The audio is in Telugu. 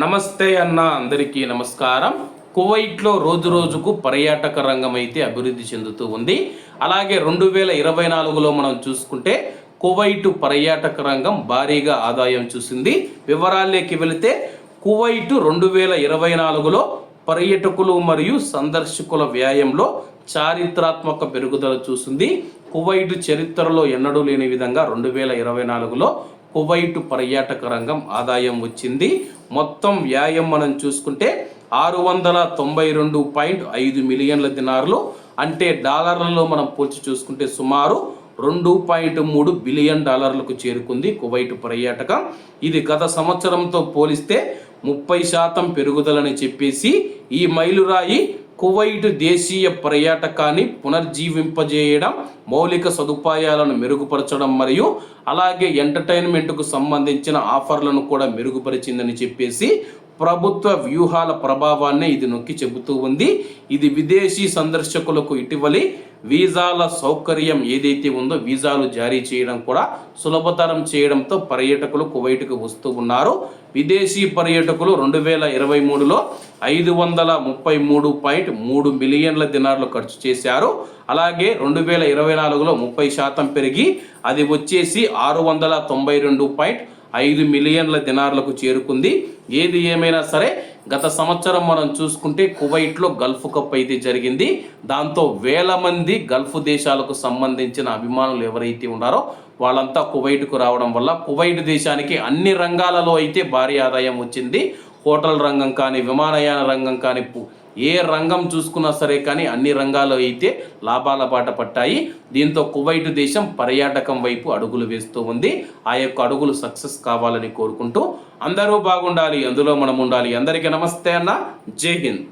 నమస్తే అన్న అందరికీ నమస్కారం. కువైట్లో రోజు రోజుకు పర్యాటక రంగం అయితే అభివృద్ధి చెందుతూ ఉంది. అలాగే రెండు వేల ఇరవై నాలుగులో మనం చూసుకుంటే కువైట్ పర్యాటక రంగం భారీగా ఆదాయం చూసింది. వివరాల్లోకి వెళితే కువైట్ రెండు వేల ఇరవై నాలుగులో పర్యాటకులు మరియు సందర్శకుల వ్యాయంలో చారిత్రాత్మక పెరుగుదల చూసింది. కువైట్ చరిత్రలో ఎన్నడూ లేని విధంగా రెండు వేల ఇరవై నాలుగులో కువైట్ పర్యాటక రంగం ఆదాయం వచ్చింది. మొత్తం వ్యాయం మనం చూసుకుంటే ఆరు వందల తొంభై రెండు పాయింట్ ఐదు మిలియన్ల దినార్లు అంటే డాలర్లలో మనం పోల్చి చూసుకుంటే సుమారు రెండు పాయింట్ మూడు బిలియన్ డాలర్లకు చేరుకుంది కువైట్ పర్యాటకం. ఇది గత సంవత్సరంతో పోలిస్తే ముప్పై శాతం పెరుగుదలని చెప్పేసి ఈ మైలురాయి కువైట్ దేశీయ పర్యాటకాన్ని పునర్జీవింపజేయడం మౌలిక సదుపాయాలను మెరుగుపరచడం మరియు అలాగే ఎంటర్టైన్మెంట్కు సంబంధించిన ఆఫర్లను కూడా మెరుగుపరిచిందని చెప్పేసి ప్రభుత్వ వ్యూహాల ప్రభావాన్ని ఇది నొక్కి చెబుతూ ఉంది. ఇది విదేశీ సందర్శకులకు ఇటీవలి వీజాల సౌకర్యం ఏదైతే ఉందో వీజాలు జారీ చేయడం కూడా సులభతరం చేయడంతో పర్యాటకులు కువైట్కు వస్తూ ఉన్నారు. విదేశీ పర్యాటకులు రెండు వేల ఇరవై మూడులో ఐదు వందల ముప్పై మూడు పాయింట్ మూడు మిలియన్ల దినార్లు ఖర్చు చేశారు. అలాగే రెండు వేల ఇరవై నాలుగులో ముప్పై శాతం పెరిగి అది వచ్చేసి ఆరు వందల తొంభై రెండు పాయింట్ ఐదు మిలియన్ల దినార్లకు చేరుకుంది. ఏది ఏమైనా సరే గత సంవత్సరం మనం చూసుకుంటే కువైట్లో గల్ఫ్ కప్ అయితే జరిగింది. దాంతో వేల మంది గల్ఫ్ దేశాలకు సంబంధించిన అభిమానులు ఎవరైతే ఉన్నారో వాళ్ళంతా కువైట్కు రావడం వల్ల కువైట్ దేశానికి అన్ని రంగాలలో అయితే భారీ ఆదాయం వచ్చింది. హోటల్ రంగం కానీ విమానయాన రంగం కానీ ఏ రంగం చూసుకున్నా సరే కానీ అన్ని రంగాలు అయితే లాభాల బాట పట్టాయి. దీంతో కువైట్ దేశం పర్యాటకం వైపు అడుగులు వేస్తూ ఉంది. ఆ యొక్క అడుగులు సక్సెస్ కావాలని కోరుకుంటూ అందరూ బాగుండాలి అందులో మనం ఉండాలి. అందరికీ నమస్తే అన్న. జై హింద్.